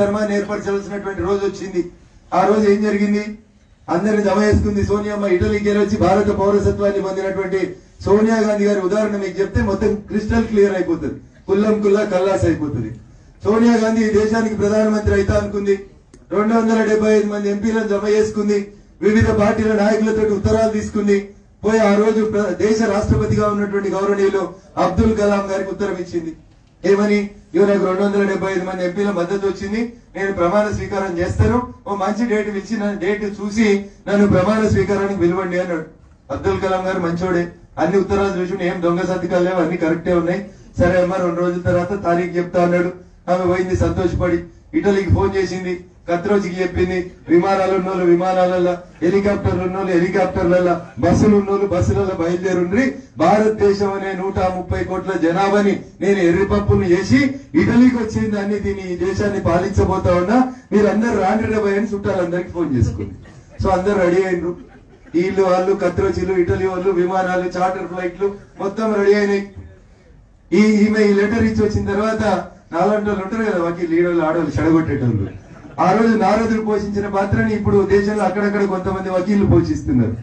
ధర్మాన్ని ఏర్పరచాల్సినటువంటి రోజు వచ్చింది. ఆ రోజు ఏం జరిగింది? అందరిని జమ చేసుకుంది సోనియామ్మ ఇటలీకి వచ్చి భారత పౌరసత్వాన్ని పొందినటువంటి సోనియా గాంధీ గారి ఉదాహరణ మీకు చెప్తే మొత్తం క్రిస్టల్ క్లియర్ అయిపోతుంది. కుల్లం కుల్లా కల్లాస్ అయిపోతుంది. సోనియా గాంధీ ఈ దేశానికి ప్రధానమంత్రి అయితే అనుకుంది. రెండు వందల డెబ్బై ఐదు మంది ఎంపీలను జమ చేసుకుంది వివిధ పార్టీల నాయకులతో ఉత్తరాలు తీసుకుంది. పోయి ఆ రోజు దేశ రాష్ట్రపతిగా ఉన్నటువంటి గౌరవనీయులు అబ్దుల్ కలాం గారికి ఉత్తరం ఇచ్చింది. ఏమని? ఇవి నాకు రెండు వందల డెబ్బై ఐదు మంది ఎంపీల మద్దతు వచ్చింది. నేను ప్రమాణ స్వీకారం చేస్తాను. ఓ మంచి డేట్ ఇచ్చి డేట్ చూసి నన్ను ప్రమాణ స్వీకారానికి పిలవండి అన్నాడు. అబ్దుల్ కలాం గారు మంచోడే. అన్ని ఉత్తరాలు చూసి ఏం దొంగ సంతకాలు లేవు అన్ని కరెక్టే ఉన్నాయి. సరే అమ్మ రెండు రోజుల తర్వాత తారీఖు చెప్తా అన్నాడు. ఆమె పోయింది సంతోషపడి. ఇటలీకి ఫోన్ చేసింది. కత్రోజికి చెప్పింది విమానాలు ఉన్నోళ్ళు విమానాలలో హెలికాప్టర్లు ఉన్నోళ్ళు హెలికాప్టర్లలో బస్సులు ఉన్నోళ్ళు బస్సులలో బయలుదేరుండ్రి. భారతదేశం అనే నూట ముప్పై కోట్ల జనాభాని నేను ఎర్రిపప్పులు చేసి ఇటలీకి వచ్చింది అన్ని దీని ఈ దేశాన్ని పాలించబోతా ఉన్నా మీరందరూ రాండి రేపు అని చుట్టాలందరికి ఫోన్ చేసుకుంది. సో అందరు రెడీ అయినరు. వీళ్ళు వాళ్ళు కత్రోజీలు ఇటలీ వాళ్ళు విమానాలు చార్టర్ ఫ్లైట్లు మొత్తం రెడీ అయినాయి. ఈ ఈమె ఈ లెటర్ ఇచ్చి వచ్చిన తర్వాత నాలుగు వాళ్ళు ఉంటారు కదా వాకి లీడర్లు ఆడవాళ్ళు చెడగొట్టేటోళ్ళు. ఆ రోజు నారదుడు పోషించిన పాత్రని ఇప్పుడు దేశంలో అక్కడక్కడ కొంతమంది వకీళ్ళు పోషిస్తున్నారు.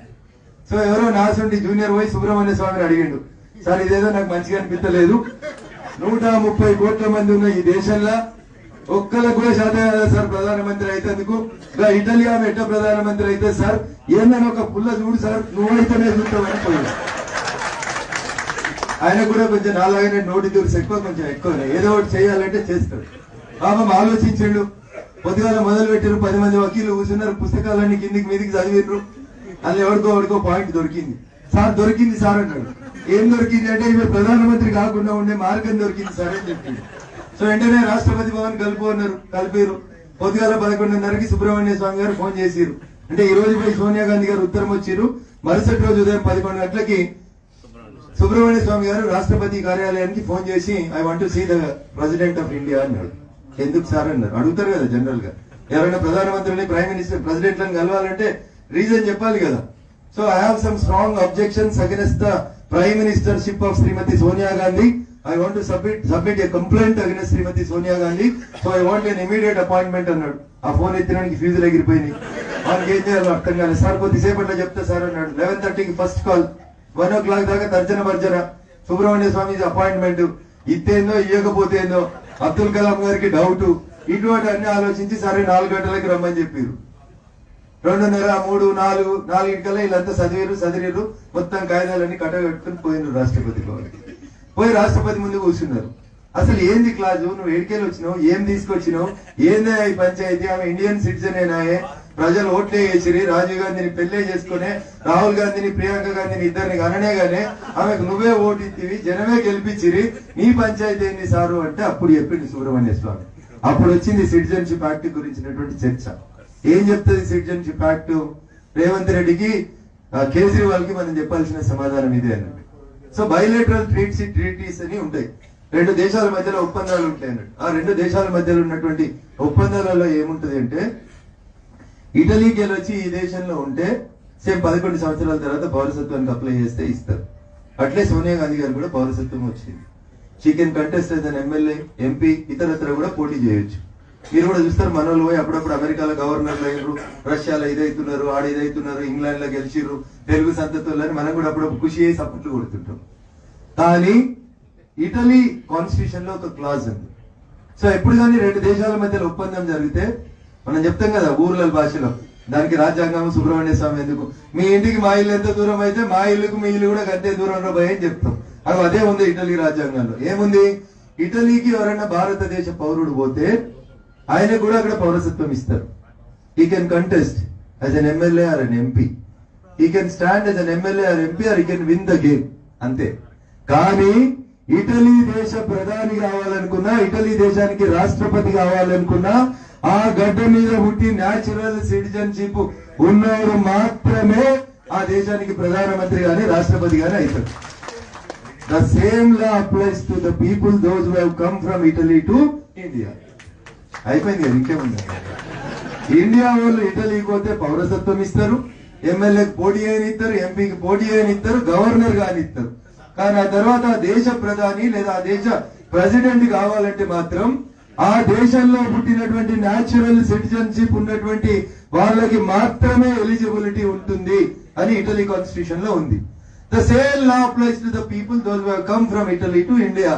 సో ఎవరో నాసుండి జూనియర్ వై సుబ్రహ్మణ్య స్వామిని అడిగిండు సార్ ఇదేదో నాకు మంచిగా అనిపించలేదు నూట ముప్పై కోట్ల మంది ఉన్న ఈ దేశంలో ఒక్కళ్ళకు కూడా శాతం కదా సార్ ప్రధానమంత్రి అయితేందుకు ఇంకా ఇటలీ ఆమె ఎట్ట ప్రధానమంత్రి అయితే సార్ ఏందని ఒక పుల్ల చూడు సార్ నువ్వైతేనే చూస్తామని పోయింది ఆయన కూడా కొంచెం నాలాగనే నోటి దూరు ఎక్కువ కొంచెం ఎక్కువ ఏదో ఒకటి చేయాలంటే చేస్తాడు. పాపం ఆలోచించిండు పొద్దుగాల మొదలు పెట్టారు పది మంది వకీలు కూర్చున్నారు పుస్తకాలన్నీ కిందికి మీదికి చదివిండ్రు అది ఎవరికో ఎవరికో పాయింట్ దొరికింది. సార్ దొరికింది సార్ అన్నాడు. ఏం దొరికింది అంటే ఇవి ప్రధానమంత్రి కాకుండా ఉండే మార్గం దొరికింది సార్ అని చెప్పింది. సో వెంటనే రాష్ట్రపతి భవన్ కలుపు అన్నారు కలిపారు పొద్దుగాల పదకొండున్నరకి సుబ్రహ్మణ్య స్వామి గారు ఫోన్ చేసిరు అంటే ఈ రోజు పోయి సోనియా గాంధీ గారు ఉత్తరం వచ్చిరు మరుసటి రోజు ఉదయం పదకొండు గంటలకి సుబ్రహ్మణ్య స్వామి గారు రాష్ట్రపతి కార్యాలయానికి ఫోన్ చేసి I want to see the president of India అన్నాడు. ఎందుకు సార్ అన్నారు? అడుగుతారు కదా జనరల్గా. ఎవరైనా ప్రధానమంత్రిని ప్రైమ్ మినిస్టర్ ప్రెసిడెంట్లను కలవాలంటే రీజన్ చెప్పాలి కదా. So I have some strong objections against the prime ministership of Shrimati Sonia Gandhi I want submit submit a complaint against Shrimati Sonia Gandhi so I want an immediate appointment అన్నాడు. ఆ phone ఎత్తినానికి ఫ్యూజులు ఎగిరిపోయినాయి. వాళ్ళకి ఏం చేయాలో అర్థం కాలేదు. Sir కొద్దిసేపట్లో చెప్తా sir అన్నాడు. లెవెన్ థర్టీకి first call one o'clock దాకా తర్జన భర్జన. సుబ్రహ్మణ్య స్వామి అపాయింట్మెంట్ ఇత్తేందో ఏందో అబ్దుల్ కలాం గారికి డౌట్ ఇటువంటి అన్ని ఆలోచించి సరే నాలుగు గంటలకి రమ్మని చెప్పారు రెండున్నర మూడు నాలుగు నాలుగింటికల్లా వీళ్ళంతా చదివారు చదివారు మొత్తం కాగితాలన్నీ కట్టగట్టుకుని పోయినారు రాష్ట్రపతి భవన్కి. పోయి రాష్ట్రపతి ముందు కూర్చున్నారు. అసలు ఏంది క్లాజు? నువ్వు ఎడికేలు వచ్చినావు? ఏం తీసుకొచ్చినావు? ఏంది ఈ పంచాయతీ? ఆమె ఇండియన్ సిటిజన్ అయినాయే ప్రజలు ఓట్లే వేసిరి రాజీవ్ గాంధీని పెళ్ళే చేసుకునే రాహుల్ గాంధీని ప్రియాంక గాంధీని ఇద్దరిని అననే గానే ఆమెకు నువ్వే ఓటిత్తివి జనమే గెలిపించిరి నీ పంచాయతీ ఏంది సారు అంటే అప్పుడు చెప్పింది సుబ్రహ్మణ్య స్వామి. అప్పుడు వచ్చింది సిటిజన్షిప్ యాక్ట్ గురించినటువంటి చర్చ. ఏం చెప్తుంది సిటిజన్షిప్ యాక్ట్? రేవంత్ రెడ్డికి కేజ్రీవాల్కి మనం చెప్పాల్సిన సమాధానం ఇదే అన్నట్టు. సో బయలేటరల్ ట్రీట్స్ ట్రీటీస్ అని ఉంటాయి. రెండు దేశాల మధ్యలో ఒప్పందాలు ఉంటాయి అన్నట్టు. ఆ రెండు దేశాల మధ్యలో ఉన్నటువంటి ఒప్పందాలలో ఏముంటది అంటే ఇటలీకి వచ్చి ఈ దేశంలో ఉంటే సేమ్ పదకొండు సంవత్సరాల తర్వాత పౌరసత్వానికి అప్లై చేస్తే ఇస్తారు. అట్లే సోనియా గాంధీ గారు కూడా పౌరసత్వం వచ్చింది. She can contest as MLA MP ఇతరత్ర కూడా పోటీ చేయొచ్చు. మీరు కూడా చూస్తారు మన పోయి అప్పుడప్పుడు అమెరికాలో గవర్నర్లు అయ్యారు రష్యాలో ఇదైతున్నారు ఆడ ఇదైతున్నారు ఇంగ్లాండ్లో గెలిచిర్రు తెలుగు సంతతులని మనం కూడా అప్పుడప్పుడు ఖుషి అయ్యి సపోర్ట్లు కొడుతుంటాం. కానీ ఇటలీ కాన్స్టిట్యూషన్లో ఒక క్లాజ్ ఉంది. సో ఎప్పుడు కానీ రెండు దేశాల మధ్యలో ఒప్పందం జరిగితే మనం చెప్తాం కదా ఊర్ల భాషలో దానికి రాజ్యాంగం సుబ్రహ్మణ్య స్వామి ఎందుకు? మీ ఇంటికి మా ఇల్లు ఎంత దూరం అయితే మా ఇల్లుకు మీ ఇల్లు కూడా అంతే దూరం పోయి అని చెప్తాం. అది అదే ఉంది ఇటలీ రాజ్యాంగంలో. ఏముంది? ఇటలీకి ఎవరైనా భారతదేశ పౌరుడు పోతే ఆయన కూడా అక్కడ పౌరసత్వం ఇస్తారు. He can contest as an MLA or an MP he can stand as an MLA or MP or he can win the game అంతే. కానీ ఇటలీ దేశ ప్రధాని కావాలనుకున్నా ఇటలీ దేశానికి రాష్ట్రపతి కావాలనుకున్నా ఆ గడ్డ మీద పుట్టి న్యాచురల్ సిటిజన్షిప్ ఉన్నవారు మాత్రమే ఆ దేశానికి ప్రధానమంత్రి గాని రాష్ట్రపతి గాని అవుతారు. The same law applies to the people those who come from Italy to India అయిపోయింది కదా ఇంకేముంది? ఇండియా వాళ్ళు ఇటలీకి పోతే పౌరసత్వం ఇస్తారు ఎమ్మెల్యేకి పోటీ అయిన ఇస్తారు ఎంపీకి పోటీ అయిన ఇస్తారు గవర్నర్ గాని ఇస్తారు. కానీ ఆ తర్వాత ఆ దేశ ప్రధాని లేదా ఆ దేశ ప్రెసిడెంట్ కావాలంటే మాత్రం ఆ దేశంలో పుట్టినటువంటి న్యాచురల్ సిటిజన్షిప్ ఉన్నటువంటి వాళ్ళకి మాత్రమే ఎలిజిబిలిటీ ఉంటుంది అని ఇటలీ కాన్స్టిట్యూషన్లో ఉంది. The same law applies to the people those come from Italy to India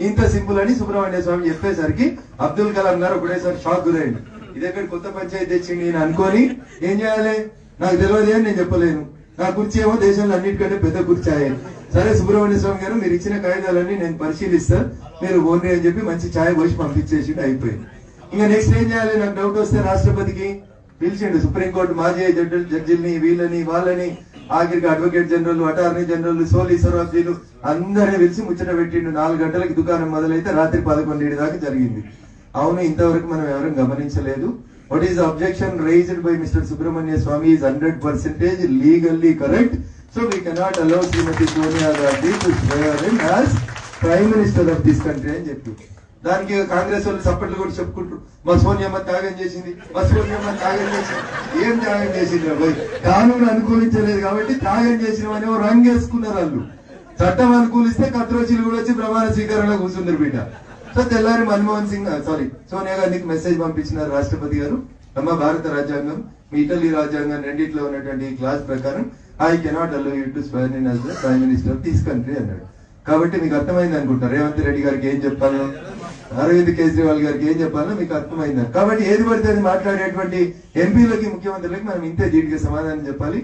ఇంత సింపుల్ అని సుబ్రహ్మణ్య స్వామి చెప్పేసరికి అబ్దుల్ కలాం గారు ఒకటేసారి షాక్ గురైంది ఇది ఎక్కడ కొత్త పంచాయతీ తెచ్చింది నేను అనుకొని ఏం చేయాలి? నాకు తెలియదు అని నేను చెప్పలేను. నా కుర్చీ ఏమో దేశంలో అన్నిటికంటే పెద్ద కుర్చీ అయ్యాను సరే సుబ్రహ్మణ్య స్వామి గారు మీరు ఇచ్చిన కాగితాలన్నీ నేను పరిశీలిస్తా. మీరు ఓన్లీ అని చెప్పి మంచి ఛాయ్ పోసి పంపించేసి అయిపోయింది. ఇంకా నెక్స్ట్ ఏం చేయాలి? నాకు డౌట్ వస్తే రాష్ట్రపతికి పిలిచిండు సుప్రీంకోర్టు మాజీ జడ్జి జడ్జిల్ని వీళ్ళని వాళ్ళని ఆఖరికి advocate general attorney general Soli ఆఫీలు అందరిని పిలిచి ముచ్చట పెట్టిండు. నాలుగు గంటలకి దుకాణం మొదలైతే రాత్రి పదకొండు దాకా జరిగింది. అవును ఇంతవరకు మనం ఎవరూ గమనించలేదు. What is objection raised by mister Subramanya Swamy is hundred percentage legally correct so we cannot allow Shrimati Sonia Gandhi to swear as prime minister of this country అని చెప్పి. దానికి కాంగ్రెస్ వాళ్ళు సపోర్ట్లు కూడా చెప్పుకుంటారు. మా సోనియమ్మ త్యాగం చేసింది. మా సోనియమ్మ త్యాగం చేసింది. ఏం త్యాగం చేసింది అబ్బాయి కానూను అనుకూలించలేదు కాబట్టి త్యాగం చేసిన అని రంగు వేసుకున్నారు వాళ్ళు? చట్టం అనుకూలిస్తే కత్రోచీలు కూడా వచ్చి ప్రమాణ స్వీకారంలో కూర్చుందరు బిడ్డ. సో తెల్లారి మన్మోహన్ సింగ్ సారీ సోనియా గాంధీకి మెసేజ్ పంపించినారు రాష్ట్రపతి గారు. అమ్మ భారత రాజ్యాంగం మీ ఇటలీ రాజ్యాంగం రెండిట్లో ఉన్నటువంటి క్లాస్ ప్రకారం I cannot allow you to swear in as prime minister of this country అన్నాడు. కాబట్టి మీకు అర్థమైంది అనుకుంటా. రేవంత్ రెడ్డి గారికి ఏం చెప్పాలో? అరవింద్ కేజ్రీవాల్ గారికి ఏం చెప్పాలో మీకు అర్థమైంది. కాబట్టి ఏది పడితే అది మాట్లాడేటువంటి ఎంపీలకి ముఖ్యమంత్రులకి మనం ఇంతే దీనికి సమాధానం చెప్పాలి.